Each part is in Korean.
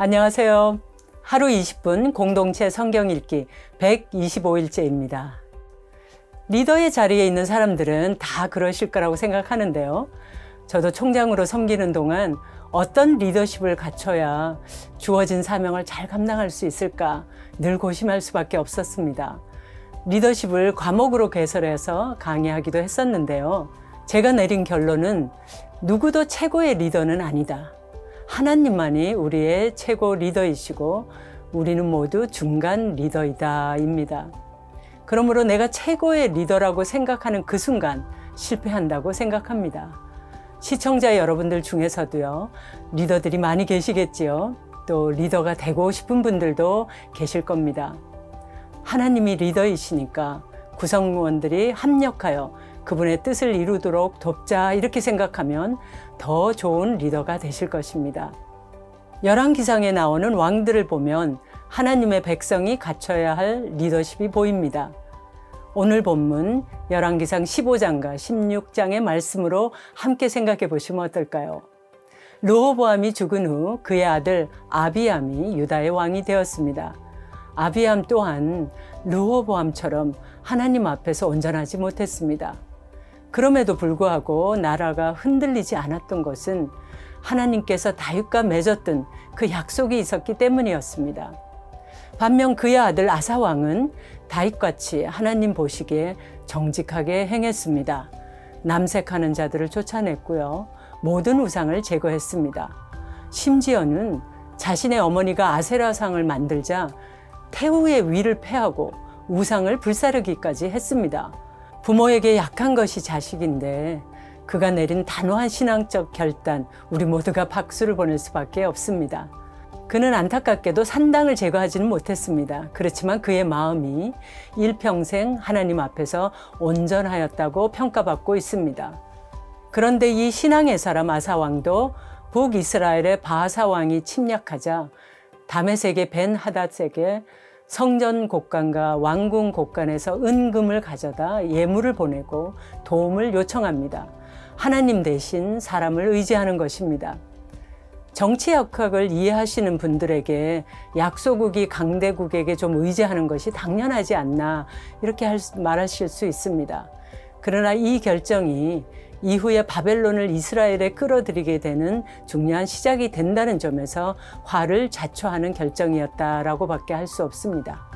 안녕하세요. 하루 20분 공동체 성경 읽기 125일째입니다. 리더의 자리에 있는 사람들은 다 그러실 거라고 생각하는데요. 저도 총장으로 섬기는 동안 어떤 리더십을 갖춰야 주어진 사명을 잘 감당할 수 있을까 늘 고심할 수밖에 없었습니다. 리더십을 과목으로 개설해서 강의하기도 했었는데요. 제가 내린 결론은 누구도 최고의 리더는 아니다. 하나님만이 우리의 최고 리더이시고 우리는 모두 중간 리더이다입니다. 그러므로 내가 최고의 리더라고 생각하는 그 순간 실패한다고 생각합니다. 시청자 여러분들 중에서도요, 리더들이 많이 계시겠지요. 또 리더가 되고 싶은 분들도 계실 겁니다. 하나님이 리더이시니까 구성원들이 합력하여 그분의 뜻을 이루도록 돕자 이렇게 생각하면 더 좋은 리더가 되실 것입니다. 열왕기상에 나오는 왕들을 보면 하나님의 백성이 갖춰야 할 리더십이 보입니다. 오늘 본문 열왕기상 15장과 16장의 말씀으로 함께 생각해 보시면 어떨까요? 르호보암이 죽은 후 그의 아들 아비암이 유다의 왕이 되었습니다. 아비암 또한 르호보암처럼 하나님 앞에서 온전하지 못했습니다. 그럼에도 불구하고 나라가 흔들리지 않았던 것은 하나님께서 다윗과 맺었던 그 약속이 있었기 때문이었습니다. 반면 그의 아들 아사 왕은 다윗같이 하나님 보시기에 정직하게 행했습니다. 남색하는 자들을 쫓아냈고요. 모든 우상을 제거했습니다. 심지어는 자신의 어머니가 아세라상을 만들자 태우의 위를 패하고 우상을 불사르기까지 했습니다. 부모에게 약한 것이 자식인데 그가 내린 단호한 신앙적 결단, 우리 모두가 박수를 보낼 수밖에 없습니다. 그는 안타깝게도 산당을 제거하지는 못했습니다. 그렇지만 그의 마음이 일평생 하나님 앞에서 온전하였다고 평가받고 있습니다. 그런데 이 신앙의 사람 아사왕도 북이스라엘의 바사왕이 침략하자 다메섹의 벤 하닷에게 성전 곡간과 왕궁 곡간에서 은금을 가져다 예물을 보내고 도움을 요청합니다. 하나님 대신 사람을 의지하는 것입니다. 정치 역학을 이해하시는 분들에게 약소국이 강대국에게 좀 의지하는 것이 당연하지 않나 이렇게 할, 말하실 수 있습니다. 그러나 이 결정이 이후에 바벨론을 이스라엘에 끌어들이게 되는 중요한 시작이 된다는 점에서 화를 자초하는 결정이었다라고 밖에 할 수 없습니다.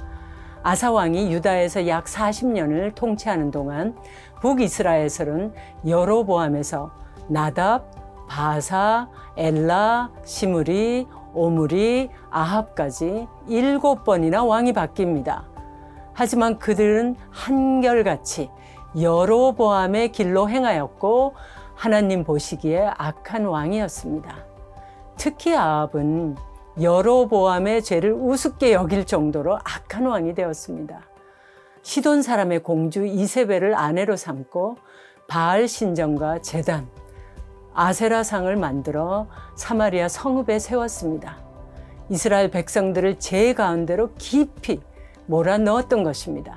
아사 왕이 유다에서 약 40년을 통치하는 동안 북이스라엘에서는 여로보암에서 나답, 바사, 엘라, 시므리, 오므리, 아합까지 일곱 번이나 왕이 바뀝니다. 하지만 그들은 한결같이 여로보암의 길로 행하였고 하나님 보시기에 악한 왕이었습니다. 특히 아합은 여로보암의 죄를 우습게 여길 정도로 악한 왕이 되었습니다. 시돈 사람의 공주 이세벨을 아내로 삼고 바알 신전과 제단, 아세라 상을 만들어 사마리아 성읍에 세웠습니다. 이스라엘 백성들을 제 가운데로 깊이 몰아 넣었던 것입니다.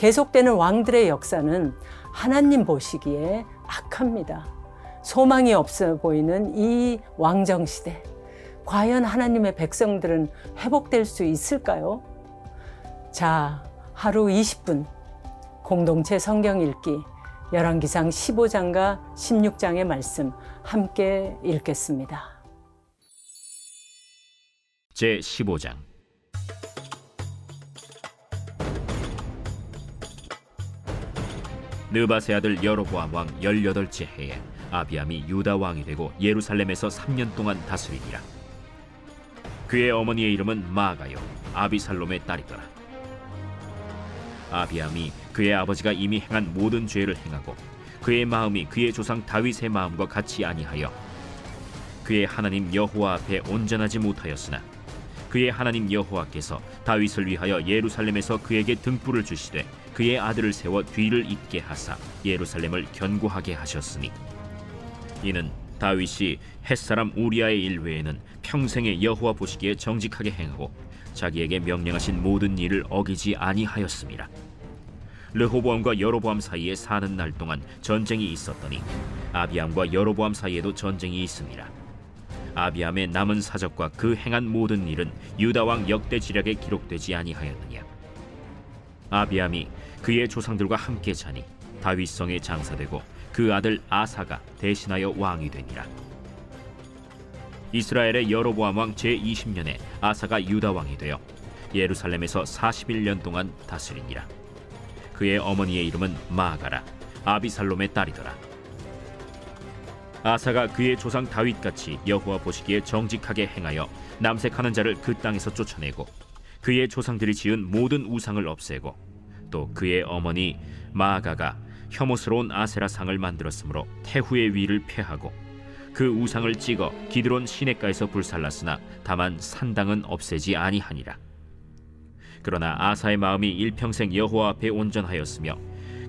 계속되는 왕들의 역사는 하나님 보시기에 악합니다. 소망이 없어 보이는 이 왕정 시대. 과연 하나님의 백성들은 회복될 수 있을까요? 자, 하루 20분 공동체 성경 읽기 열왕기상 15장과 16장의 말씀 함께 읽겠습니다. 제 15장 느바세 아들 여로보암 왕 18째 해에 아비암이 유다 왕이 되고 예루살렘에서 3년 동안 다스리니라. 그의 어머니의 이름은 마가요. 아비살롬의 딸이더라. 아비암이 그의 아버지가 이미 행한 모든 죄를 행하고 그의 마음이 그의 조상 다윗의 마음과 같이 아니하여 그의 하나님 여호와 앞에 온전하지 못하였으나 그의 하나님 여호와께서 다윗을 위하여 예루살렘에서 그에게 등불을 주시되 그의 아들을 세워 뒤를 잇게 하사 예루살렘을 견고하게 하셨으니 이는 다윗이 햇사람 우리아의 일 외에는 평생에 여호와 보시기에 정직하게 행하고 자기에게 명령하신 모든 일을 어기지 아니하였습니다. 르호보암과 여로보암 사이에 사는 날 동안 전쟁이 있었더니 아비암과 여로보암 사이에도 전쟁이 있습니다. 아비암의 남은 사적과 그 행한 모든 일은 유다 왕 역대 지략에 기록되지 아니하였느냐 아비암이 그의 조상들과 함께 자니 다윗성에 장사되고 그 아들 아사가 대신하여 왕이 되니라. 이스라엘의 여로보암 왕 제20년에 아사가 유다 왕이 되어 예루살렘에서 41년 동안 다스리니라. 그의 어머니의 이름은 마가라 아비살롬의 딸이더라. 아사가 그의 조상 다윗같이 여호와 보시기에 정직하게 행하여 남색하는 자를 그 땅에서 쫓아내고 그의 조상들이 지은 모든 우상을 없애고 또 그의 어머니 마아가가 혐오스러운 아세라 상을 만들었으므로 태후의 위를 폐하고 그 우상을 찍어 기드론 시내가에서 불살랐으나 다만 산당은 없애지 아니하니라 그러나 아사의 마음이 일평생 여호와 앞에 온전하였으며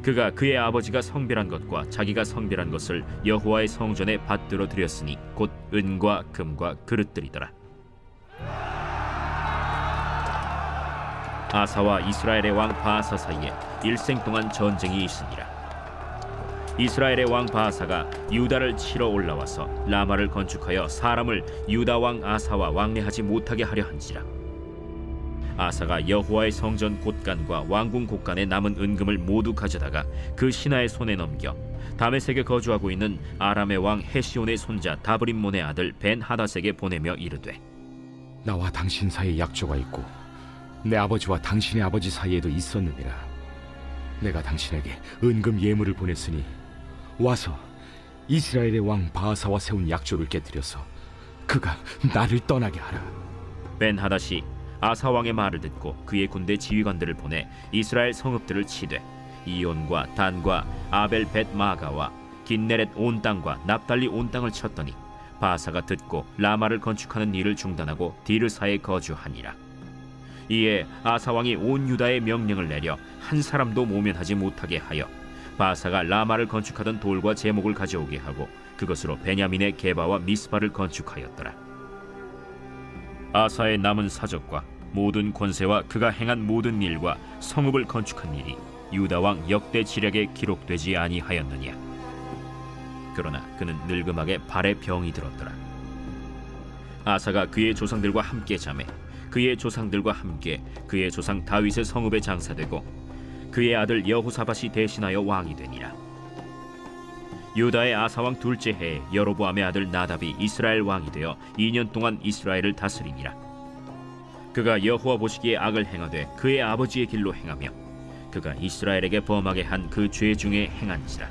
그가 그의 아버지가 성별한 것과 자기가 성별한 것을 여호와의 성전에 받들어 드렸으니 곧 은과 금과 그릇들이더라. 아사와 이스라엘의 왕 바하사 사이에 일생 동안 전쟁이 있으니라. 이스라엘의 왕 바하사가 유다를 치러 올라와서 라마를 건축하여 사람을 유다 왕 아사와 왕래하지 못하게 하려 한지라. 아사가 여호와의 성전 곳간과 왕궁 곳간에 남은 은금을 모두 가져다가 그 신하의 손에 넘겨 다메섹에 거주하고 있는 아람의 왕 헤시온의 손자 다브림몬의 아들 벤 하닷에게 보내며 이르되 나와 당신 사이에 약조가 있고 내 아버지와 당신의 아버지 사이에도 있었느니라. 내가 당신에게 은금 예물을 보냈으니 와서 이스라엘의 왕 바하사와 세운 약조를 깨뜨려서 그가 나를 떠나게 하라. 벤 하닷이 아사 왕의 말을 듣고 그의 군대 지휘관들을 보내 이스라엘 성읍들을 치되 이온과 단과 아벨 벳 마가와 긴네렛 온 땅과 납달리 온 땅을 쳤더니 바사가 듣고 라마를 건축하는 일을 중단하고 디르사에 거주하니라. 이에 아사 왕이 온 유다에 명령을 내려 한 사람도 모면하지 못하게 하여 바사가 라마를 건축하던 돌과 제목을 가져오게 하고 그것으로 베냐민의 게바와 미스바를 건축하였더라. 아사의 남은 사적과 모든 권세와 그가 행한 모든 일과 성읍을 건축한 일이 유다 왕 역대 지략에 기록되지 아니하였느냐 그러나 그는 늙음하게 발에 병이 들었더라 아사가 그의 조상들과 함께 잠에 그의 조상들과 함께 그의 조상 다윗의 성읍에 장사되고 그의 아들 여호사밧이 대신하여 왕이 되니라 유다의 아사왕 둘째 해에 여로보암의 아들 나답이 이스라엘 왕이 되어 2년 동안 이스라엘을 다스리니라. 그가 여호와 보시기에 악을 행하되 그의 아버지의 길로 행하며 그가 이스라엘에게 범하게 한 그 죄 중에 행한지라.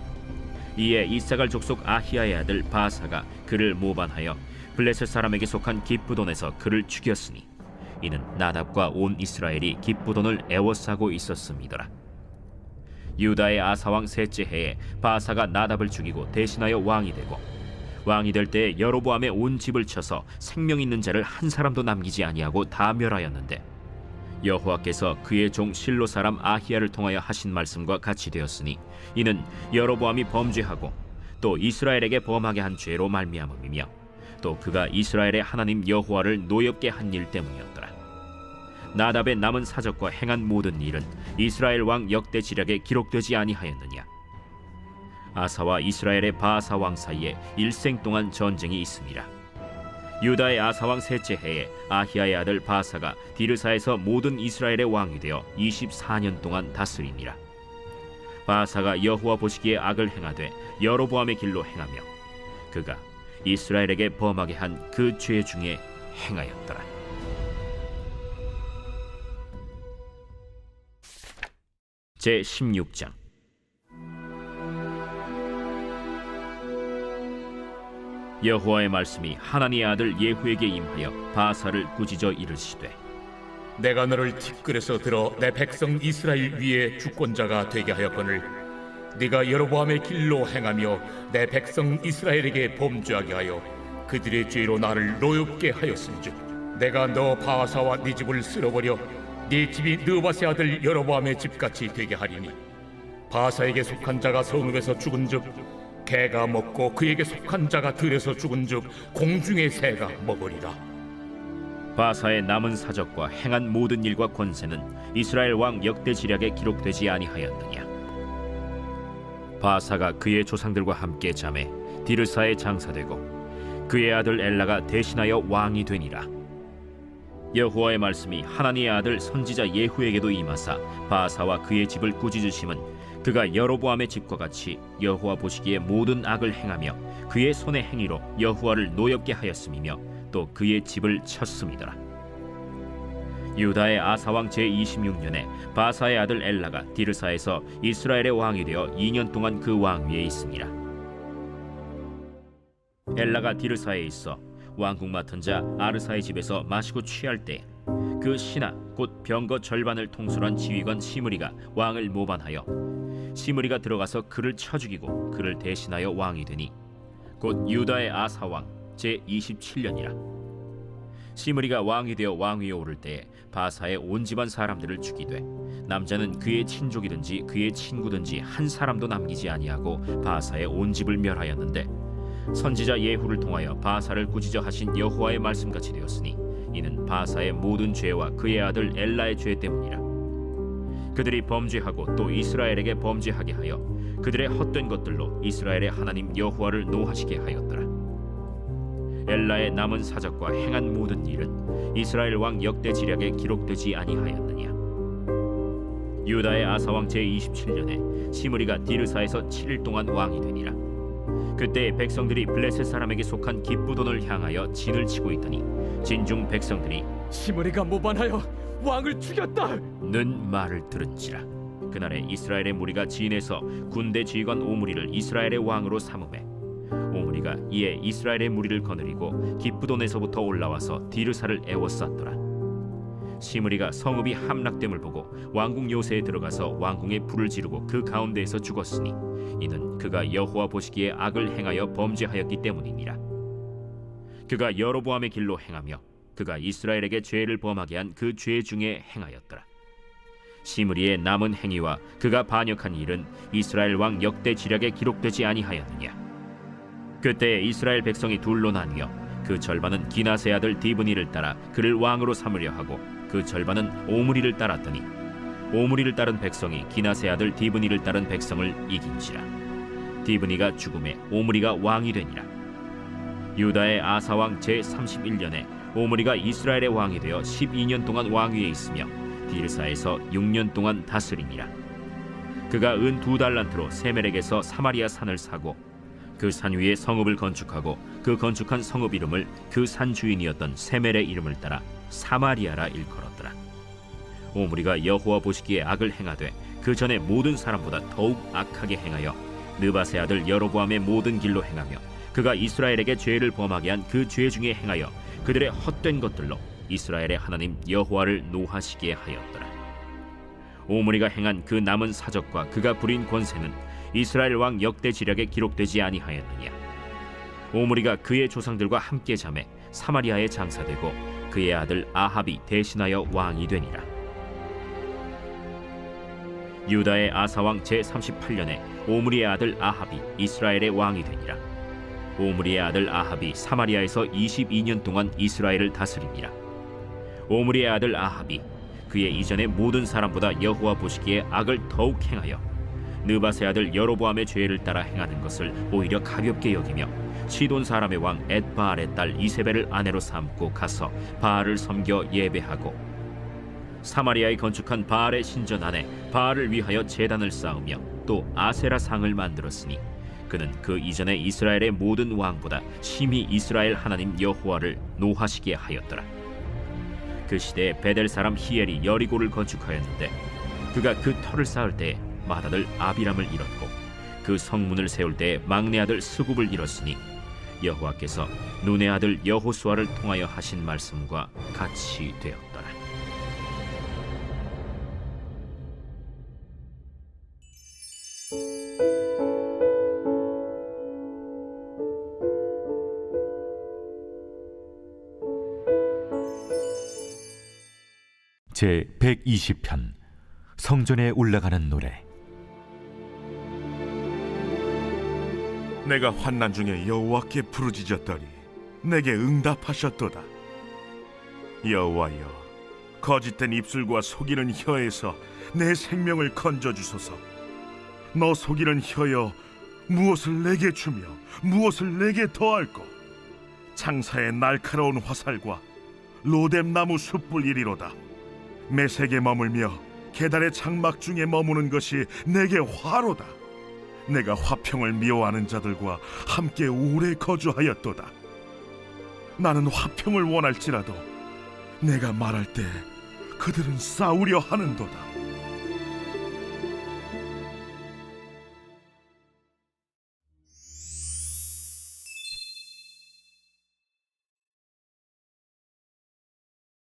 이에 이사갈 족속 아히야의 아들 바사가 그를 모반하여 블레셋 사람에게 속한 기쁘돈에서 그를 죽였으니 이는 나답과 온 이스라엘이 기쁘돈을 애워싸고 있었음이더라. 유다의 아사왕 셋째 해에 바사가 나답을 죽이고 대신하여 왕이 되고 왕이 될 때에 여로보암의 온 집을 쳐서 생명 있는 자를 한 사람도 남기지 아니하고 다 멸하였는데 여호와께서 그의 종 실로 사람 아히야를 통하여 하신 말씀과 같이 되었으니 이는 여로보암이 범죄하고 또 이스라엘에게 범하게 한 죄로 말미암음이며 또 그가 이스라엘의 하나님 여호와를 노엽게 한 일 때문이었더라. 나답의 남은 사적과 행한 모든 일은 이스라엘 왕 역대 지략에 기록되지 아니하였느냐? 아사와 이스라엘의 바사 왕 사이에 일생 동안 전쟁이 있습니다 유다의 아사 왕 셋째 해에 아히야의 아들 바사가 디르사에서 모든 이스라엘의 왕이 되어 24년 동안 다스리니라. 바사가 여호와 보시기에 악을 행하되 여로보암의 길로 행하며 그가 이스라엘에게 범하게 한 그 죄 중에 행하였더라. 제 16장. 여호와의 말씀이 하나님의 아들 예후에게 임하여 바사를 꾸짖어 이르시되 내가 너를 티끌에서 들어 내 백성 이스라엘 위에 주권자가 되게 하였거늘 네가 여로보암의 길로 행하며 내 백성 이스라엘에게 범죄하게 하여 그들의 죄로 나를 노엽게 하였은즉 내가 너 바하사와 네 집을 쓸어버려 네 집이 느바세 아들 여로보암의 집같이 되게 하리니 바하사에게 속한 자가 성읍에서 죽은즉 개가 먹고 그에게 속한 자가 들에서 죽은즉 공중의 새가 먹으리라. 바사의 남은 사적과 행한 모든 일과 권세는 이스라엘 왕 역대 지략에 기록되지 아니하였느냐 바사가 그의 조상들과 함께 잠에 디르사에 장사되고 그의 아들 엘라가 대신하여 왕이 되니라. 여호와의 말씀이 하나님의 아들 선지자 예후에게도 임하사 바사와 그의 집을 꾸짖으심은 그가 여로보암의 집과 같이 여호와 보시기에 모든 악을 행하며 그의 손의 행위로 여호와를 노엽게 하였음이며 또 그의 집을 쳤음이더라. 유다의 아사왕 제26년에 바사의 아들 엘라가 디르사에서 이스라엘의 왕이 되어 2년 동안 그 왕위에 있습니다. 엘라가 디르사에 있어 왕국 맡은 자 아르사의 집에서 마시고 취할 때 그 신하 곧 병거 절반을 통솔한 지휘관 시므리가 왕을 모반하여 시므리가 들어가서 그를 쳐 죽이고 그를 대신하여 왕이 되니 곧 유다의 아사 왕 제 27년이라 시므리가 왕이 되어 왕위에 오를 때에 바사의 온 집안 사람들을 죽이되 남자는 그의 친족이든지 그의 친구든지 한 사람도 남기지 아니하고 바사의 온 집을 멸하였는데 선지자 예후를 통하여 바사를 꾸짖어 하신 여호와의 말씀같이 되었으니 이는 바사의 모든 죄와 그의 아들 엘라의 죄 때문이라. 그들이 범죄하고 또 이스라엘에게 범죄하게 하여 그들의 헛된 것들로 이스라엘의 하나님 여호와를 노하시게 하였더라 엘라의 남은 사적과 행한 모든 일은 이스라엘 왕 역대 지략에 기록되지 아니하였느냐? 유다의 아사 왕 제27년에 시므리가 디르사에서 7일 동안 왕이 되니라. 그때 백성들이 블레셋 사람에게 속한 기쁘돈을 향하여 진을 치고 있더니 진중 백성들이 시므리가 모반하여 왕을 죽였다. 는 말을 들은지라. 그날에 이스라엘의 무리가 진에서 군대 지휘관 오므리를 이스라엘의 왕으로 삼음해 오므리가 이에 이스라엘의 무리를 거느리고 기쁘돈에서부터 올라와서 디르사를 애워쌌더라 시므리가 성읍이 함락됨을 보고 왕궁 요새에 들어가서 왕궁에 불을 지르고 그 가운데에서 죽었으니 이는 그가 여호와 보시기에 악을 행하여 범죄하였기 때문이니라 그가 여로보암의 길로 행하며 그가 이스라엘에게 죄를 범하게 한 그 죄 중에 행하였더라. 시므리의 남은 행위와 그가 반역한 일은 이스라엘 왕 역대 지략에 기록되지 아니하였느냐. 그때 이스라엘 백성이 둘로 나뉘어 그 절반은 기나세 아들 디브니를 따라 그를 왕으로 삼으려 하고 그 절반은 오므리를 따랐더니 오므리를 따른 백성이 기나세 아들 디브니를 따른 백성을 이긴지라. 디브니가 죽음에 오므리가 왕이 되니라. 유다의 아사왕 제31년에 오므리가 이스라엘의 왕이 되어 12년 동안 왕위에 있으며 디르사에서 6년 동안 다스리니라. 그가 은 두 달란트로 세멜에게서 사마리아 산을 사고 그 산 위에 성읍을 건축하고 그 건축한 성읍 이름을 그 산 주인이었던 세멜의 이름을 따라 사마리아라 일컬었더라. 오므리가 여호와 보시기에 악을 행하되 그 전에 모든 사람보다 더욱 악하게 행하여 느바세 아들 여로보암의 모든 길로 행하며 그가 이스라엘에게 죄를 범하게 한 그 죄 중에 행하여 그들의 헛된 것들로 이스라엘의 하나님 여호와를 노하시게 하였더라. 오므리가 행한 그 남은 사적과 그가 부린 권세는 이스라엘 왕 역대 지략에 기록되지 아니하였느냐. 오므리가 그의 조상들과 함께 잠에 사마리아에 장사되고 그의 아들 아합이 대신하여 왕이 되니라. 유다의 아사왕 제38년에 오므리의 아들 아합이 이스라엘의 왕이 되니라. 오므리의 아들 아합이 사마리아에서 22년 동안 이스라엘을 다스리니라. 오므리의 아들 아합이 그의 이전의 모든 사람보다 여호와 보시기에 악을 더욱 행하여 느바세 아들 여로보암의 죄를 따라 행하는 것을 오히려 가볍게 여기며 시돈 사람의 왕 엣바알의 딸 이세벨을 아내로 삼고 가서 바알을 섬겨 예배하고 사마리아에 건축한 바알의 신전 안에 바알을 위하여 제단을 쌓으며 또 아세라 상을 만들었으니 그는 그 이전에 이스라엘의 모든 왕보다 심히 이스라엘 하나님 여호와를 노하시게 하였더라. 그 시대에 베델 사람 히엘이 여리고를 건축하였는데 그가 그 터를 쌓을 때에 맏아들 아비람을 잃었고 그 성문을 세울 때에 막내 아들 스굽을 잃었으니 여호와께서 눈의 아들 여호수아를 통하여 하신 말씀과 같이 되었더라. 제 120편 성전에 올라가는 노래 내가 환난 중에 여호와께 부르짖었더니 내게 응답하셨도다. 여호와여, 거짓된 입술과 속이는 혀에서 내 생명을 건져 주소서. 너 속이는 혀여, 무엇을 내게 주며 무엇을 내게 더할꼬? 창사의 날카로운 화살과 로뎀 나무 숯불 이리로다 메색에 머물며 계달의 장막 중에 머무는 것이 내게 화로다 내가 화평을 미워하는 자들과 함께 오래 거주하였도다. 나는 화평을 원할지라도 내가 말할 때 그들은 싸우려 하는도다